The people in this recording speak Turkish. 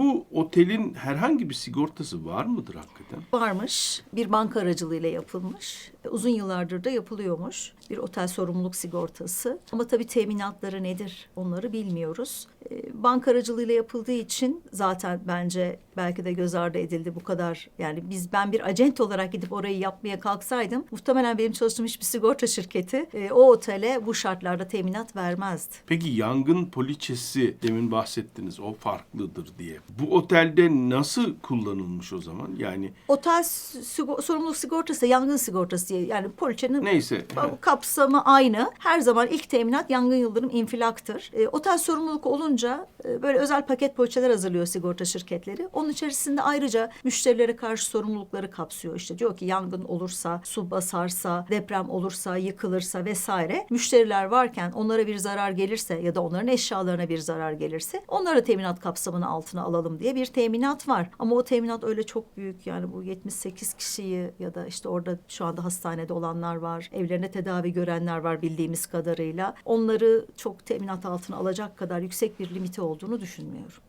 Bu otelin herhangi bir sigortası var mıdır hakikaten? Varmış. Bir banka aracılığıyla yapılmış. E, Uzun yıllardır da yapılıyormuş. Bir otel sorumluluk sigortası. Ama tabii teminatları nedir onları bilmiyoruz. Banka aracılığıyla yapıldığı için zaten bence belki de göz ardı edildi bu kadar. Yani biz ben bir acent olarak gidip orayı yapmaya kalksaydım muhtemelen benim çalıştığım hiçbir sigorta şirketi e, o otele bu şartlarda teminat vermezdi. Peki yangın poliçesi demin bahsettiniz o farklıdır diye. Bu otelde nasıl kullanılmış o zaman? Yani Otel sigo- sorumluluk sigortası yangın sigortası diye yani poliçenin neyse. Kapsamı aynı. Her zaman ilk teminat yangın yıldırım infilaktır. E, otel sorumluluk olunca böyle özel paket poliçeler hazırlıyor sigorta şirketleri. Onun içerisinde ayrıca müşterilere karşı sorumlulukları kapsıyor. İşte diyor ki yangın olursa, su basarsa, deprem olursa, yıkılırsa vesaire. Müşteriler varken onlara bir zarar gelirse ya da onların eşyalarına bir zarar gelirse onları teminat kapsamını altına alalım diye bir teminat var. Ama o teminat öyle çok büyük yani bu 78 kişiyi ya da işte orada şu anda hastanede olanlar var. Evlerine tedavi görenler var bildiğimiz kadarıyla. Onları çok teminat altına alacak kadar yüksek bir limiti olduğunu düşünmüyorum.